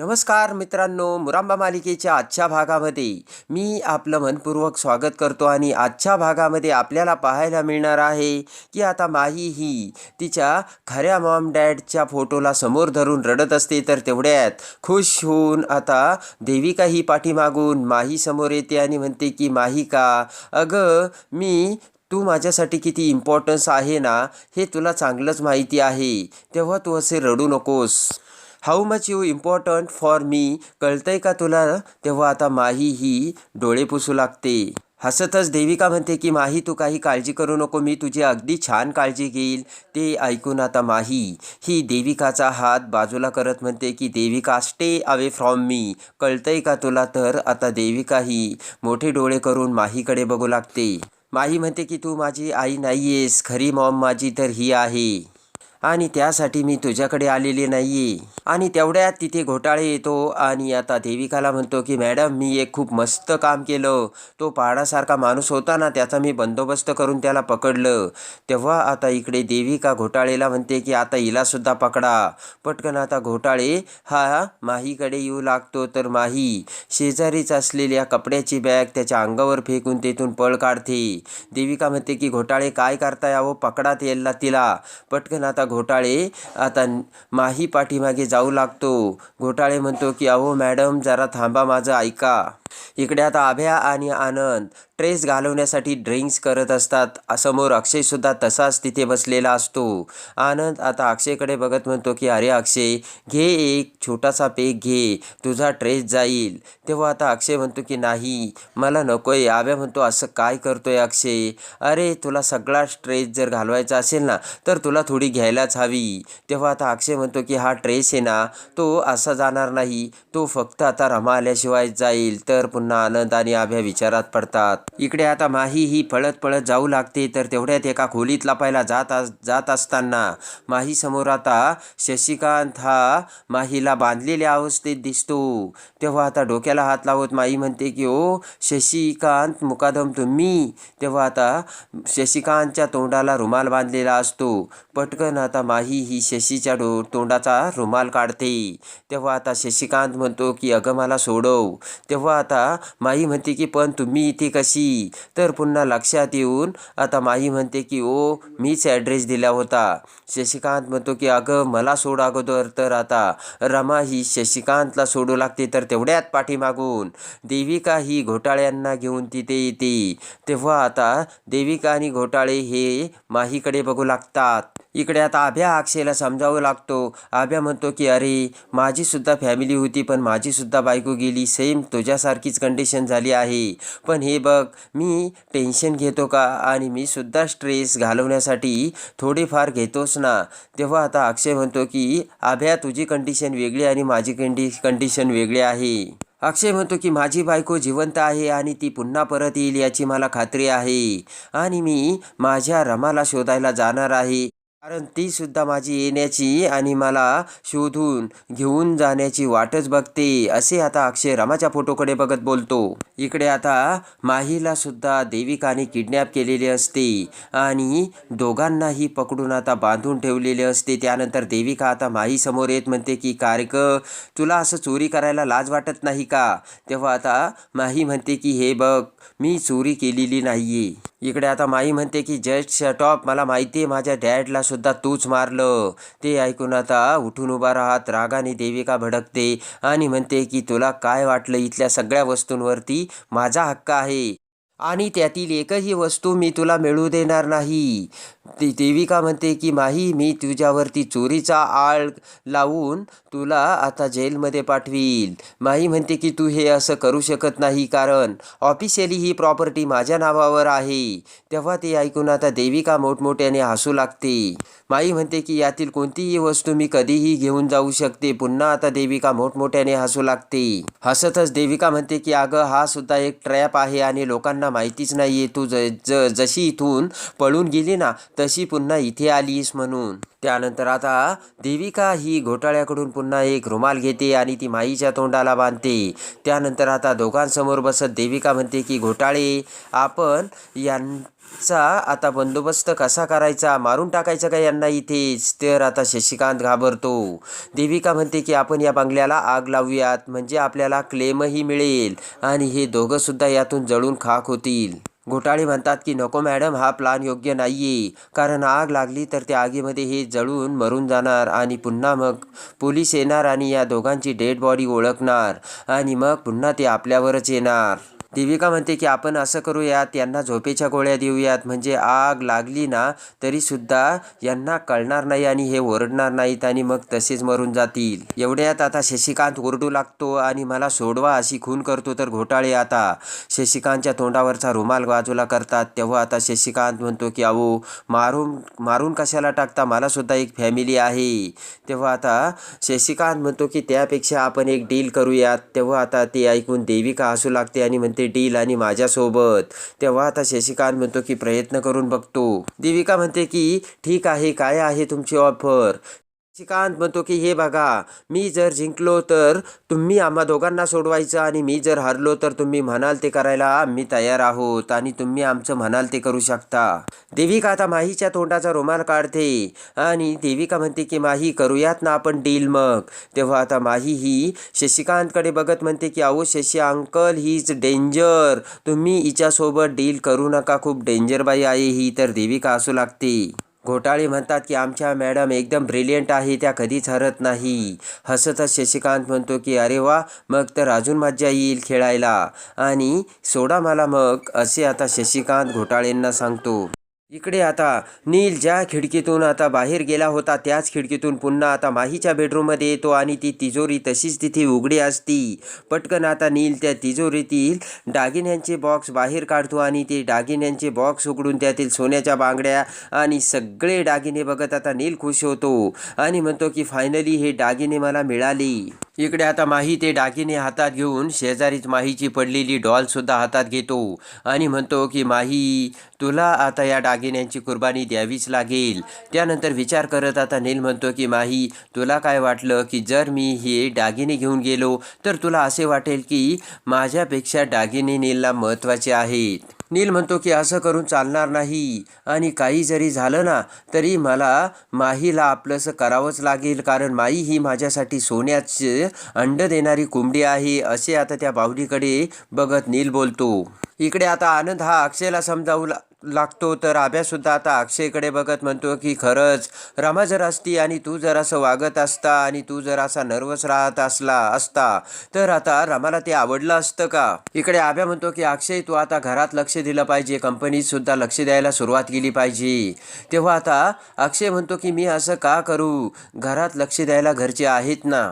नमस्कार मित्रांनो मुरांबा मालिकेच्या आजच्या भागामध्ये मी आपलं मनपूर्वक स्वागत करतो आणि आजच्या भागामध्ये आपल्याला पाहायला मिळणार आहे की आता माही ही तिच्या खऱ्या मॉम डॅडच्या फोटोला समोर धरून रडत असते तर तेवढ्यात खुश होऊन आता देविका ही पाठीमागून माही समोर येते आणि म्हणते की माही का अगं मी तू माझ्यासाठी किती इम्पॉर्टन्स आहे ना हे तुला चांगलंच माहिती आहे तेव्हा तू असे रडू नकोस. How much you important for me कळतंय का तुला? तेव्हा आता माही ही डोळे पुसू लागते. हसतच देविका म्हणते की माही तू काही काळजी करू नको. मी तुझी अगदी छान काळजी घेईल. ते ऐकून आता माही ही देविकाचा हात बाजूला करत म्हणते की Devika stay away from me कळतंय का तुला? तर आता देविका ही मोठे डोळे करून माहीकडे बघू लागते. माही म्हणते की तू माझी आई नाही आहेस खरी मॉम माझी तर ही आहे. आणि त्यासाठी मी तुझ्याकडे आलेली नाही आहे आणि तेवढ्यात तिथे घोटाळे येतो आणि आता देविकाला म्हणतो की मॅडम मी एक खूप मस्त काम केलं. तो पहाडासारखा माणूस होता ना त्याचा मी बंदोबस्त करून त्याला पकडलं. तेव्हा आता इकडे देविका घोटाळेला म्हणते की आता हिलासुद्धा पकडा. पटकन आता घोटाळे. हा माहीकडे येऊ लागतो तर माही. शेजारीच असलेल्या कपड्याची बॅग त्याच्या अंगावर फेकून तेथून पळ काढते. देविका म्हणते की घोटाळे काय करता यावं पकडा तेलला तिला. पटकन आता घोटाळे. आता माही पाठीमागे जाऊ लागतो. घोटाळे म्हणतो की अहो मॅडम जरा थांबा माझं ऐका. इकडे आता आभ्या आणि आनंद ट्रेस घालवण्यासाठी ड्रिंक्स करत असतात. समोर अक्षयसुद्धा तसाच तिथे बसलेला असतो. आनंद आता अक्षयकडे बघत म्हणतो की अरे अक्षय घे एक छोटासा पेक घे. तुझा ट्रेस जाईल. तेव्हा आता अक्षय म्हणतो की नाही मला नकोय. आभ्या म्हणतो असं काय करतोय अक्षय? अरे तुला सगळा ट्रेस जर घालवायचा असेल ना तर तुला थोडी घ्यायला घ्यायलाच हवी. तेव्हा आता अक्षय म्हणतो की हा ट्रेस आहे ना तो असा जाणार नाही. तो फक्त आता रमा आल्याशिवाय जाईल. तर पुन्हा आनंद आणि आभ्या विचारात पडतात. इकडे आता माही ही पळत पळत जाऊ लागते. तर तेवढ्यात एका खोलीत लपायला जात जात असताना माही समोर आता शशिकांत हा माहीला बांधलेल्या अवस्थेत दिसतो. तेव्हा आता डोक्याला हात लावत माही म्हणते की ओ शशिकांत मुकादम तुम्ही. तेव्हा आता शशिकांतच्या तोंडाला रुमाल बांधलेला असतो. पटकन आता माही ही शशीच्या डो तोंडाचा रुमाल काढते. तेव्हा आता शशिकांत म्हणतो की अगं मला सोडव. तेव्हा आता माही म्हणते की पण तुम्ही इथे कशी? तर पुन्हा लक्षात येऊन आता माही म्हणते की ओ मीच ॲड्रेस दिला होता. शशिकांत म्हणतो की अगं मला सोड अगोदर. तर आता रमा ही शशिकांतला सोडू लागते तर तेवढ्यात पाठीमागून देविका ही घोटाळ्यांना घेऊन तिथे येते. तेव्हा आता देविका आणि घोटाळे हे माहीकडे बघू लागतात. इकडे आता आभ्या अक्षयला समजावं लागतो. आभ्या म्हणतो की अरे माझीसुद्धा फॅमिली होती पण माझीसुद्धा बायको गेली. सेम तुझ्यासारखीच कंडिशन झाली आहे. पण हे बघ मी टेन्शन घेतो का? आणि मी सुद्धा स्ट्रेस घालवण्यासाठी थोडेफार घेतोच ना. तेव्हा आता अक्षय म्हणतो की आभ्या तुझी कंडिशन वेगळी आणि माझी कंडि कंडिशन वेगळी आहे. अक्षय म्हणतो की माझी बायको जिवंत आहे आणि ती पुन्हा परत येईल याची मला खात्री आहे. आणि मी माझ्या रमाला शोधायला जाणार आहे. कारण ती सुद्धा माझी येण्याची आणि मला शोधून घेऊन जाण्याची वाटच बघते असे आता अक्षय रमाच्या फोटोकडे बघत बोलतो. इकडे आता माहीला सुद्धा देविकाने किडनॅप केलेले असते आणि दोघांनाही पकडून आता बांधून ठेवलेले असते. त्यानंतर देविका आता माही समोर येत म्हणते की कार्यक तुला असं चोरी करायला लाज वाटत नाही का? तेव्हा आता माही म्हणते की हे बघ मी चोरी केलेली नाही इकडे आता माई म्हणते की जस्ट शटॉप मला माहिती आहे माझ्या डॅडला सुद्धा तूच मारलं. ते ऐकून आता उठून उभा राहत रागाने देविका भडकते आणि म्हणते की तुला काय वाटलं इथल्या सगळ्या वस्तूंवरती? माझा हक्क आहे. आणि त्यातील एकही वस्तू मी तुला मिळू देणार नाही. ती देविका म्हणते की माही मी तुझ्यावरती चोरीचा आळ लावून तुला आता जेलमध्ये पाठवील. माही म्हणते की तू हे असं करू शकत नाही कारण ऑफिशियली ही प्रॉपर्टी माझ्या नावावर आहे. तेव्हा ते ऐकून आता देविका मोठमोठ्याने हसू लागते. माई म्हणते की यातील कोणतीही वस्तू मी कधीही घेऊन जाऊ शकते. पुन्हा आता देविका मोठमोठ्याने हसू लागते. हसतच देविका म्हणते की अगं हा सुद्धा एक ट्रॅप आहे आणि लोकांना माहितीच नाही आहे तू ज ज जशी इथून पळून गेली ना तशी पुन्हा इथे आलीस म्हणून. त्यानंतर आता देविका ही घोटाळ्याकडून पुन्हा एक रुमाल घेते आणि ती माईच्या तोंडाला बांधते. त्यानंतर आता दोघांसमोर बसत देविका म्हणते की घोटाळे आपण यां चा आता बंदोबस्त कसा करायचा? मारून टाकायचा का यांना इथेच? तर आता शशिकांत घाबरतो. देविका म्हणते की आपण या बंगल्याला आग लावूयात. म्हणजे आपल्याला क्लेमही मिळेल. आणि हे दोघंसुद्धा यातून जळून खाक होतील. घोटाळे म्हणतात की नको मॅडम हा प्लान योग्य नाहीये. कारण आग लागली तर त्या आगीमध्ये हे जळून मरून जाणार. आणि पुन्हा मग पोलीस येणार आणि या दोघांची डेड बॉडी ओळखणार. आणि मग पुन्हा ते आपल्यावरच येणार. देविका म्हणते की आपण असं करूयात यांना झोपेच्या गोळ्या देऊयात. म्हणजे आग लागली ना तरीसुद्धा यांना कळणार नाही आणि हे ओरडणार नाहीत आणि मग तसेच मरून जातील. एवढ्यात आता शशिकांत ओरडू लागतो आणि मला सोडवा अशी खून करतो तर घोटाळे आता. शशिकांतच्या तोंडावरचा रुमाल बाजूला करतात. तेव्हा आता शशिकांत म्हणतो की अहो मारून मारून कशाला टाकता? मला सुद्धा एक फॅमिली आहे. तेव्हा आता शशिकांत म्हणतो की त्यापेक्षा आपण एक डील करूयात. तेव्हा आता ते ऐकून देविका हसू लागते आणि म्हणते डील आणि माझ्यासोबत. तेव्हा आता शशिकांत म्हणतो की प्रयत्न करून बघतो देविका म्हणते की ठीक आहे काय आहे तुमची ऑफर शशिकांत म्हणतो की हे बघा मी जर जिंकलो तर तुम्ही आम्हा दोघांना सोडवायचं आणि मी जर हरलो तर तुम्ही म्हणाल ते करायला आम्ही तयार आहोत आणि तुम्ही आमचं म्हणाल ते करू शकता. देविका आता माहीच्या तोंडाचा रुमाल काढते आणि देविका म्हणते की माही करूयात ना आपण डील मग. तेव्हा आता माही ही शशिकांतकडे बघत म्हणते की अहो Shashi uncle he is danger. तुम्ही हिच्यासोबत डील करू नका खूप डेंजर बाई आहे ही. तर देविका असू लागते. घोटाळे म्हणतात की आमच्या मॅडम एकदम ब्रिलियंट आहे त्या कधीच हरत नाही. हसतच शशिकांत म्हणतो की अरे वा मग तर अजून मज्जा येईल खेळायला. आणि सोडा मला मग असे आता शशिकांत घोटाळेंना सांगतो. इकडे आता नील ज्या खिडकीतून आता बाहेर गेला होता त्याच खिडकीतून पुन्हा आता माहीच्या बेडरूममध्ये येतो आणि ती तिजोरी तशीच तिथे उघडी असती. पटकन आता नील त्या तिजोरीतील दागिन्यांचे बॉक्स बाहेर काढतो आणि ते दागिन्यांचे बॉक्स उघडून त्यातील सोन्याच्या बांगड्या आणि सगळे दागिने बघत आता नील खुश होतो आणि म्हणतो की फायनली हे दागिने मला मिळाले. इकडे आता माही ते दागिने हातात घेऊन शेजारीच माहीची पडलेली डॉल सुद्धा हातात घेतो आणि म्हणतो की माही तुला आता या दागिन्यांची कुर्बानी द्यावीच लागेल. त्यानंतर विचार करत आता नील म्हणतो की माही तुला काय वाटलं की जर मी हे दागिने घेऊन गेलो तर तुला असे वाटेल की माझ्यापेक्षा दागिने नीलला महत्त्वाचे आहेत. नील म्हणतो की असं करून चालणार नाही. आणि काही जरी झालं ना तरी मला माहीला आपलंसं करावंच लागेल कारण माई ही माझ्यासाठी सोन्याचे अंड देणारी कोंबडी आहे असे आता त्या बाहुलीकडे बघत नील बोलतो. इकडे आता आनंद हा अक्षयला समजावू ला लागतो. तर आभ्यासुद्धा आता अक्षयकडे बघत म्हणतो की खरंच रमा जर असती आणि तू जर असं वागत असता आणि तू जर असा नर्वस राहत असला असता तर आता रमाला ते आवडलं असतं का? इकडे आभ्या म्हणतो की अक्षय तू आता घरात लक्ष दिलं पाहिजे. कंपनीतसुद्धा लक्ष द्यायला सुरुवात केली पाहिजे. तेव्हा आता अक्षय म्हणतो की मी असं का करू? घरात लक्ष द्यायला घरचे आहेत ना.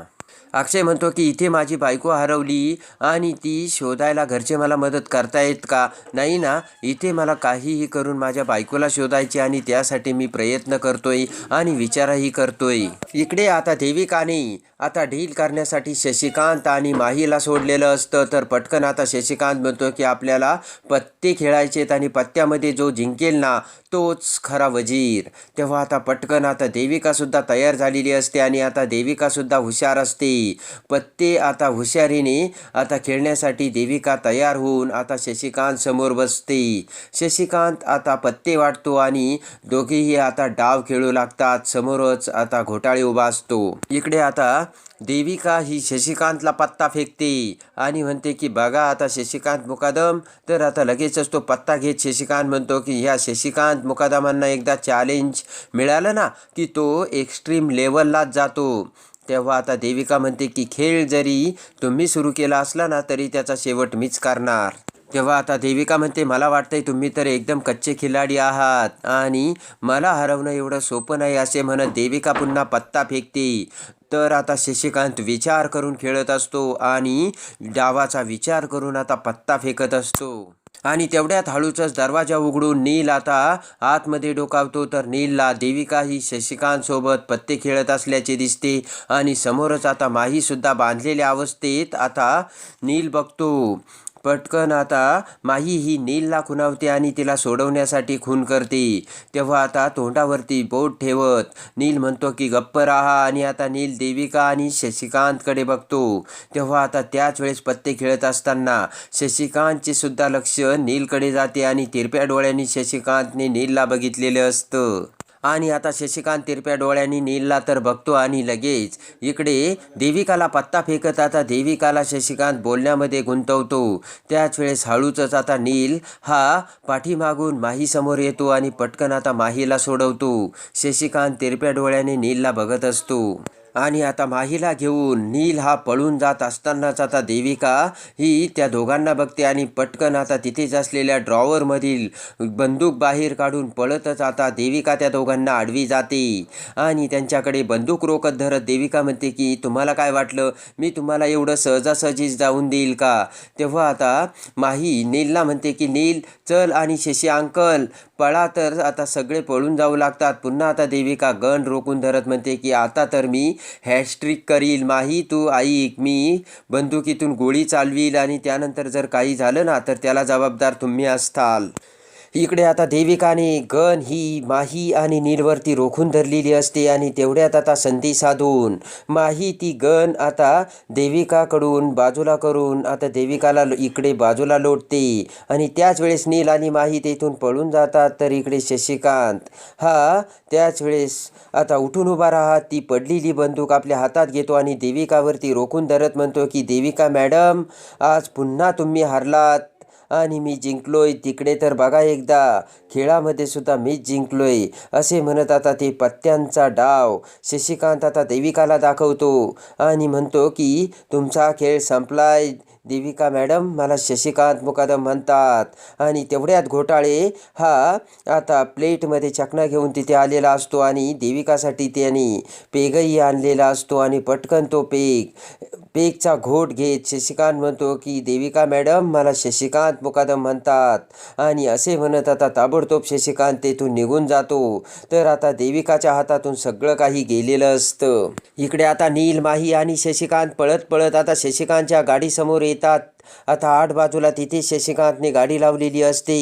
अक्षय म्हणतो की इथे माझी बायको हरवली आणि ती शोधायला घरचे मला मदत करतायत का? नाही ना इथे मला काहीही करून माझ्या बायकोला शोधायची आणि त्यासाठी मी प्रयत्न करतोय आणि विचारही करतोय. इकडे आता देविकाने आता ढील करण्यासाठी शशिकांत आणि माहीला सोडलेलं असतं. तर पटकन आता शशिकांत म्हणतो की आपल्याला पत्ते खेळायचेत आणि पत्त्यामध्ये जो जिंकेल ना तोच खरा वजीर. तेव्हा आता पटकन आता देविकासुद्धा तयार झालेली असते आणि आता देविकासुद्धा हुशार असते. पत्ते आता हुशारीने आता खेळण्यासाठी देविका तयार होऊन आता शशिकांत समोर बसते. शशिकांत आता पत्ते वाटतो आणि दोघेही आता डाव खेळू लागतात. समोरच आता घोटाळे उभा असतो. इकडे आता देविका ही शशिकांतला पत्ता फेकते आणि म्हणते की बघा आता शशिकांत मुकादम. तर आता लगेचच तो पत्ता घेत शशिकांत म्हणतो की ह्या शशिकांत मुकादमांना एकदा चॅलेंज मिळालं ना की तो एक्स्ट्रीम लेवललाच जातो. तेव्हा आता देविका म्हणते की खेळ जरी तुम्ही सुरू केला असला ना तरी त्याचा शेवट मीच करणार. तेव्हा आता देविका म्हणते मला वाटतंय तुम्ही तर एकदम कच्चे खिलाडी आहात आणि मला हरवणं एवढं सोपं नाही असे म्हणत देविका पुन्हा पत्ता फेकते. तर आता शशिकांत विचार करून खेळत असतो आणि डावाचा विचार करून आता पत्ता फेकत असतो. आणि तेवढ्यात हळूचच दरवाजा उघडून नील आता आतमध्ये डोकावतो. तर नीलला देविका ही शशिकांतसोबत पत्ते खेळत असल्याचे दिसते. आणि समोरच आता माही सुद्धा बांधलेल्या अवस्थेत आता नील बघतो. पटकन आता माही ही नीलला खुणावते आणि तिला सोडवण्यासाठी खून करते. तेव्हा आता तोंडावरती बोट ठेवत नील म्हणतो की गप्प राहा आणि आता नील देविका आणि शशिकांतकडे बघतो. तेव्हा आता त्याच वेळेस पत्ते खेळत असताना शशिकांतचे सुद्धा लक्ष नीलकडे जाते आणि तिरप्या डोळ्यांनी शशिकांतने नीलला बघितलेलं असतं. आणि आता शशिकांत तिरप्या डोळ्यांनी नीलला तर बघतो आणि लगेच इकडे देविकाला पत्ता फेकत आता देविकाला शशिकांत बोलण्यामध्ये गुंतवतो. त्याच वेळेस हळूचच आता नील हा पाठीमागून माहीसमोर येतो आणि पटकन आता माहीला सोडवतो. शशिकांत तिरप्या डोळ्याने नीलला बघत असतो. आणि आता माहीला घेऊन नील हा पळून जात असतानाच आता देविका ही त्या दोघांना बघते आणि पटकन आता तिथेच असलेल्या ड्रॉवरमधील बंदूक बाहेर काढून पळतच आता देविका त्या दोघांना आडवी जाते. आणि त्यांच्याकडे बंदूक रोखत धरत देविका म्हणते की तुम्हाला काय वाटलं? मी तुम्हाला एवढं सहजासहजी जाऊन देईल का? तेव्हा आता माही नीलला म्हणते की नील चल आणि शशी अंकल पळा तर आता सगळे पळून जाऊ लागतात. पुन्हा आता देविका गण रोखून धरत म्हणते की आता तर मी हॅशट्रिक करील. माही तू ऐक मी बंदुकीतून गोळी चालवील आणि त्यानंतर जर काही झालं ना तर त्याला जबाबदार तुम्ही असताल. इकडे आता देविकाने गण ही माही आणि नीलवरती रोखून धरलेली असते आणि तेवढ्यात आता संधी साधून माही ती गण आता देविकाकडून बाजूला करून आता देविकाला इकडे बाजूला लोटते. आणि त्याच वेळेस नील आणि माही तेथून पळून जातात. तर इकडे शशिकांत हा त्याच वेळेस आता उठून उभा राहत. ती पडलेली बंदूक आपल्या हातात घेतो आणि देविकावरती रोखून धरत म्हणतो की देविका मॅडम आज पुन्हा तुम्ही हारलात. आणि मी जिंकलोय. तिकडे तर बघा एकदा खेळामध्ये सुद्धा मीच जिंकलोय. असे म्हणत आता ते पत्त्यांचा डाव. शशिकांत आता देविकाला दाखवतो आणि म्हणतो की तुमचा खेळ संपलाय. देविका मॅडम मला शशिकांत मुकादम म्हणतात. आणि तेवढ्यात घोटाळे. हा आता प्लेटमध्ये चकना घेऊन तिथे आलेला असतो आणि देविकासाठी त्याने पेगही आणलेला असतो आणि पटकन तो पेग पेगचा घोट घेत शशिकांत म्हणतो की देविका मॅडम मला शशिकांत मुकादम म्हणतात. आणि असे म्हणत आता ताबडतोब शशिकांत तेथून निघून जातो. तर आता देविकाच्या हातातून सगळं काही गेलेलं असतं. इकडे आता नील माही आणि शशिकांत पळत पळत आता शशिकांतच्या गाडीसमोर たた आता आठ बाजूला तिथे शशिकांतने गाडी लावलेली असते.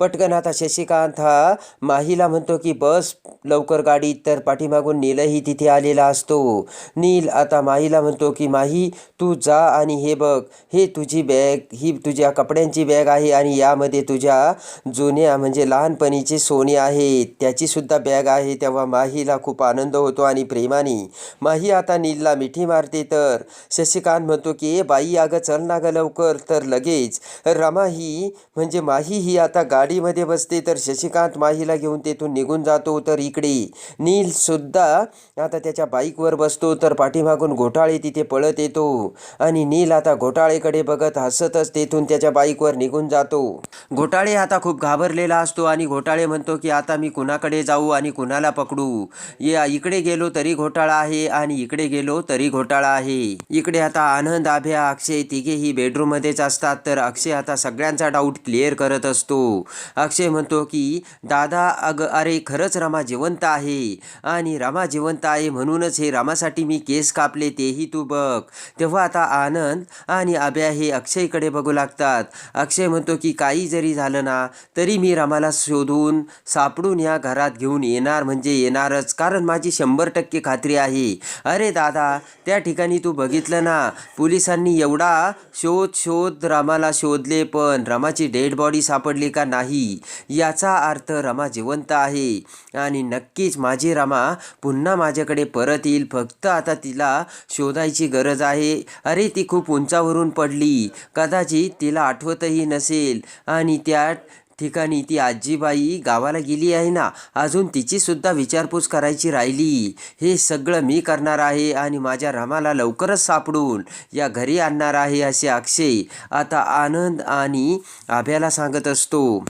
पटकन आता शशिकांत हा माहीला म्हणतो की बस लवकर गाडी तर पाठीमागून नीलही तिथे आलेला असतो. नील आता माहीला म्हणतो की माही तू जा आणि हे बघ. हे तुझी बॅग ही तुझ्या कपड्यांची बॅग आहे आणि यामध्ये तुझ्या जुन्या म्हणजे लहानपणीचे सोने आहेत. त्याचीसुद्धा बॅग आहे. तेव्हा माहीला खूप आनंद होतो आणि प्रेमाने माही आता नीलला मिठी मारते तर. शशिकांत म्हणतो की ए बाई अगं चल ना गं लवकर. तर लगेच. रमा ही म्हणजे माही ही आता गाडीमध्ये बसते तर शशिकांत माहीला घेऊन तेथून निघून जातो तर इकडे नील सुद्धा आता त्याच्या बाईकवर बसतो तर पाठीमागून घोटाळे तिथे पळत येतो. आणि नील आता घोटाळेकडे बघत हसतच तेथून त्याच्या बाईकवर निघून जातो. घोटाळे आता खूप घाबरलेला असतो आणि घोटाळे म्हणतो की आता मी कुणाकडे जाऊ आणि कुणाला पकडू? या इकडे गेलो तरी घोटाळा आहे आणि इकडे गेलो तरी घोटाळा आहे. इकडे आता आनंद आभ्या अक्षय तिघेही मध्येच असतात तर अक्षय आता सगळ्यांचा डाऊट क्लिअर करत असतो. अक्षय म्हणतो की दादा अग अरे खरंच रमा जिवंत आहे. आणि रमा जिवंत आहे म्हणूनच हे रामासाठी मी केस कापले तेही तू बघ. तेव्हा आता आनंद आणि आभ्या हे अक्षयकडे बघू लागतात. अक्षय म्हणतो की काही जरी झालं ना तरी मी रामाला शोधून सापडून या घरात घेऊन येणार म्हणजे येणारच. कारण माझी शंभर टक्के खात्री आहे. अरे दादा त्या ठिकाणी तू बघितलं ना पोलिसांनी एवढा शोध शोध रामाला शोधले पण रमाची डेड बॉडी सापडली का नाही? याचा अर्थ रमा जिवंत आहे. आणि नक्कीच माझी रमा पुन्हा माझ्याकडे परत येईल फक्त आता तिला शोधायची गरज आहे. अरे ती खूप उंचावरून पडली. कदाचित तिला आठवतही नसेल. आणि त्या ठिकाणी ती आजीबाई गावाला गेली आहे ना अजून तिची सुद्धा विचारपूस करायची राहिली. हे सगळं मी करणार आहे आणि माझ्या रामाला लवकरच सापडून या घरी आणणार आहे असे अक्षय आता आनंद आणि आभ्याला सांगत असतो.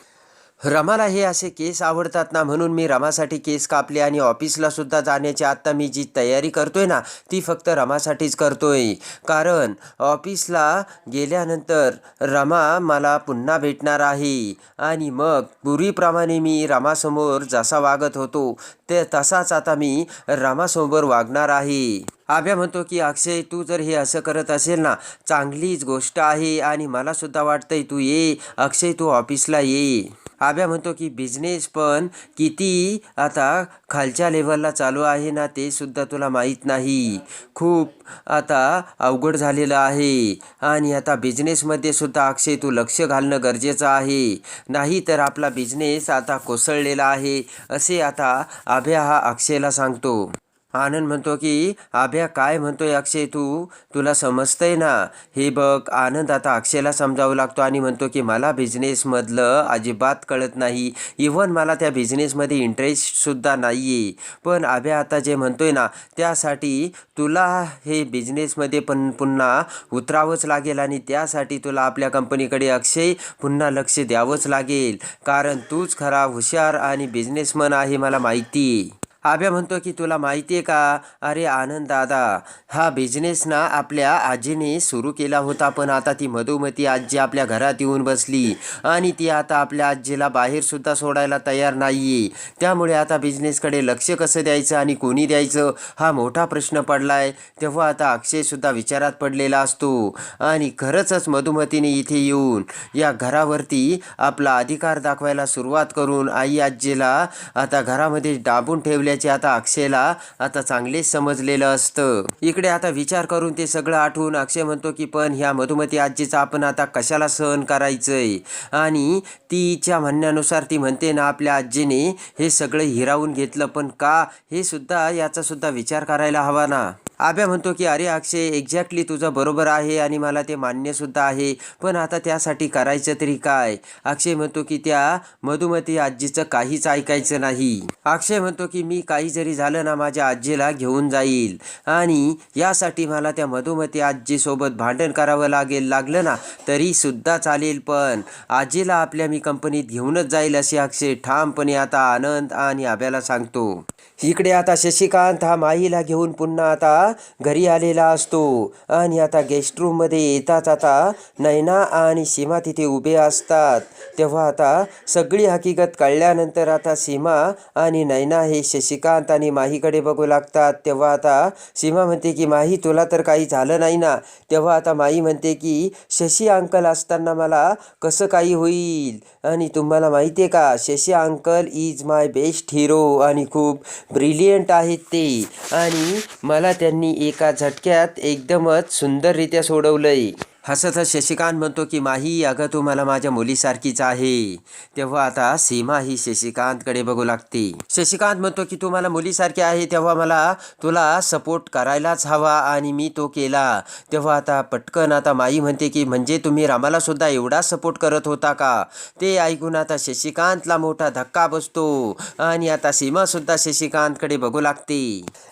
रमाला हे असे केस आवडतात ना म्हणून मी रमासाठी केस कापले आणि ऑफिसला सुद्धा जाण्याची आत्ता मी जी तयारी करतोय ना ती फक्त रमासाठीच करतोय. कारण ऑफिसला गेल्यानंतर रमा मला पुन्हा भेटणार आहे. आणि मग पूर्वीप्रमाणे मी रमासमोर जसा वागत होतो ते तसाच आता मी रमासमोर वागणार आहे. आभ्या म्हणतो की अक्षय तू जर हे असं करत असेल ना चांगलीच गोष्ट आहे आणि मलासुद्धा वाटतंय तू ये. अक्षय तू ऑफिसला ये. आभ्या म्हणतो की बिझनेस पण किती आता खालच्या लेवलला चालू आहे ना ते सुद्धा तुला माहीत नाही. खूप आता अवघड झालेलं आहे. आणि आता बिझनेसमध्ये सुद्धा अक्षय तू लक्ष घालणं गरजेचं आहे. नाही तर आपला बिझनेस आता कोसळलेला आहे असे आता आभ्या हा अक्षयला सांगतो. आनंद म्हणतो की आभ्या काय म्हणतोय अक्षय तू? तुला समजतंय ना? हे बघ आनंद आता अक्षयला समजावं लागतो आणि म्हणतो की मला बिझनेसमधलं अजिबात कळत नाही. इव्हन मला त्या बिझनेसमध्ये इंटरेस्टसुद्धा नाही आहे पण आभ्या आता जे म्हणतोय ना त्यासाठी तुला हे बिझनेसमध्ये पण पुन्हा उतरावंच लागेल आणि त्यासाठी तुला आपल्या कंपनीकडे अक्षय पुन्हा लक्ष द्यावंच लागेल. कारण तूच खरा हुशार आणि बिझनेसमन आहे मला माहिती. आहे आभ्या म्हणतो की तुला माहिती आहे का? अरे आनंद दादा हा बिझनेस ना आपल्या आजीने सुरू केला होता पण आता ती मधुमती आजी आपल्या घरात येऊन बसली आणि ती आता आपल्या आजीला बाहेरसुद्धा सोडायला तयार नाही आहे त्यामुळे आता बिझनेसकडे लक्ष कसं द्यायचं आणि कोणी द्यायचं हा मोठा प्रश्न पडला आहे तेव्हा आता अक्षयसुद्धा विचारात पडलेला असतो आणि खरंचच मधुमतीने इथे येऊन या घरावरती आपला अधिकार दाखवायला सुरुवात करून आई आजीला आता घरामध्ये डाबून ठेवल्या ठेवल्याचे आता अक्षयला आता चांगलेच समजलेलं असतं. इकडे आता विचार करून ते सगळं आठवून अक्षय म्हणतो की पण ह्या मधुमती आजीचा आपण आता कशाला सहन करायचंय? आणि तिच्या म्हणण्यानुसार ती म्हणते ना आपल्या आजीने हे सगळं हिरावून घेतलं पण का? हे सुद्धा याचा सुद्धा विचार करायला हवा ना. आभ्या म्हणतो की अरे अक्षय एक्झॅक्टली तुझं बरोबर आहे आणि मला ते मान्यसुद्धा आहे. पण आता त्यासाठी करायचं तरी काय? अक्षय म्हणतो की त्या मधुमती आजीचं काहीच ऐकायचं नाही. अक्षय म्हणतो की मी काही जरी झालं ना माझ्या आजीला घेऊन जाईल. आणि यासाठी मला त्या मधुमती आजीसोबत भांडण करावं लागेल लागलं ना तरीसुद्धा चालेल. पण आजीला आपल्या मी कंपनीत घेऊनच जाईल असे अक्षय ठामपणे आता आनंद आणि आभ्याला सांगतो. इकडे आता शशिकांत हा माईला घेऊन पुन्हा आता घरी आलेला असतो. आणि आता गेस्ट रूममध्ये येताच आता नैना आणि सीमा तिथे उभे असतात. तेव्हा आता सगळी हकीकत कळल्यानंतर आता सीमा आणि नैना हे शशिकांत आणि माहीकडे बघू लागतात. तेव्हा आता सीमा म्हणते की माही तुला तर काही झालं नाही ना? तेव्हा आता माई म्हणते की शशी अंकल असताना मला कसं काही होईल? आणि तुम्हाला माहिती आहे का Shashi uncle is my best hero आणि खूप ब्रिलियंट आहेत ते. आणि मला त्यांनी एका झटक्यात एकदमच सुंदररित्या सोडवलं आहे हसत शशिकांत म्हणतो की माही अगं तू मला माझ्या मुलीसारखीच आहे. तेव्हा आता सीमा ही शशिकांतकडे बघू लागते. शशिकांत म्हणतो की तू मला मुलीसारखी आहे तेव्हा मला तुला सपोर्ट करायलाच हवा आणि मी तो केला. तेव्हा आता पटकन आता माई म्हणते की म्हणजे तुम्ही रामाला सुद्धा एवढा सपोर्ट करत होता का? ते ऐकून आता शशिकांतला मोठा धक्का बसतो आणि आता सीमा सुद्धा शशिकांतकडे बघू लागते.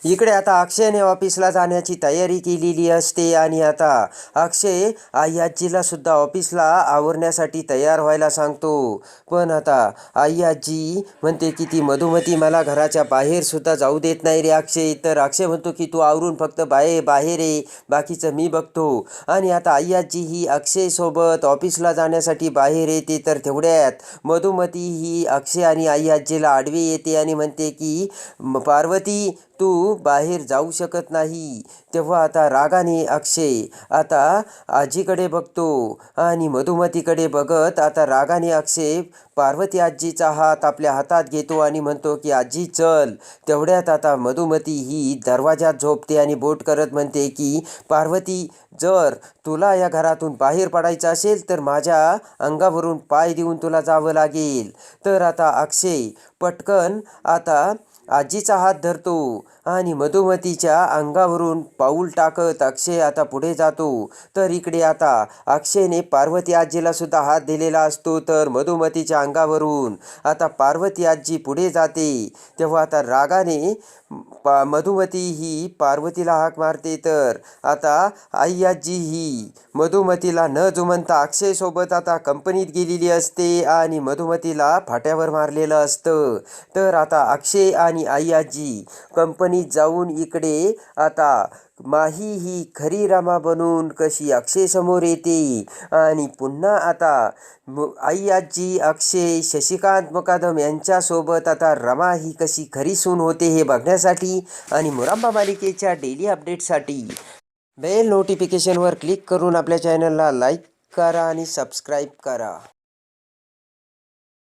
इकडे आता अक्षयने ऑफिसला जाण्याची तयारी केलेली असते आणि आता अक्षय आई आजीला सुद्धा ऑफिसला आवरण्यासाठी तयार व्हायला सांगतो. पण आता आई आजी म्हणते की ती मधुमती मला घराच्या बाहेर सुद्धा जाऊ देत नाही रे अक्षय. तर अक्षय म्हणतो की तू आवरून फक्त बाहेर बाहेर ये. बाकीचं मी बघतो. आणि आता आई आजी ही अक्षयसोबत ऑफिसला जाण्यासाठी बाहेर येते तर तेवढ्यात मधुमती ही अक्षय आणि आई आजीला आडवी येते आणि म्हणते की पार्वती तू बाहेर जाऊ शकत नाही. तेव्हा आता रागाने अक्षय आता आजीकडे बघतो आणि मधुमतीकडे बघत आता रागाने अक्षय पार्वती आजीचा हात आपल्या हातात घेतो आणि म्हणतो की आजी चल. तेवढ्यात आता मधुमती ही दरवाजात झोपते आणि बोट करत म्हणते की पार्वती जर तुला या घरातून बाहेर पडायचं असेल तर माझ्या अंगावरून पाय देऊन तुला जावं लागेल. तर आता अक्षय पटकन आता आजीचा हात धरतो आणि मधुमतीच्या अंगावरून पाऊल टाकत अक्षय आता पुढे जातो. तर इकडे आता अक्षयने पार्वती आजीला सुद्धा हात दिलेला असतो. तर मधुमतीच्या अंगावरून आता पार्वती आजी पुढे जाते. तेव्हा आता रागाने पा मधुमती ही पार्वतीला हाक मारते तर. आता आई ही मधुमतीला न जुमनता अक्षयसोबत आता कंपनीत गेलेली असते आणि मधुमतीला फाट्यावर मारलेलं असतं. तर आता अक्षय आणि आई कंपनीत जाऊन इकडे आता माही ही खरी रमा बनून कशी अक्षय समोर येते? आणि पुन्हा आता आई आजी अक्षय शशिकांत मुकादम यांच्यासोबत आता रमा ही कशी खरी सून होते हे बघण्यासाठी आणि मुरांबा मालिकेच्या डेली अपडेटसाठी बेल नोटिफिकेशनवर क्लिक करून आपल्या चॅनलला लाईक करा आणि सबस्क्राईब करा.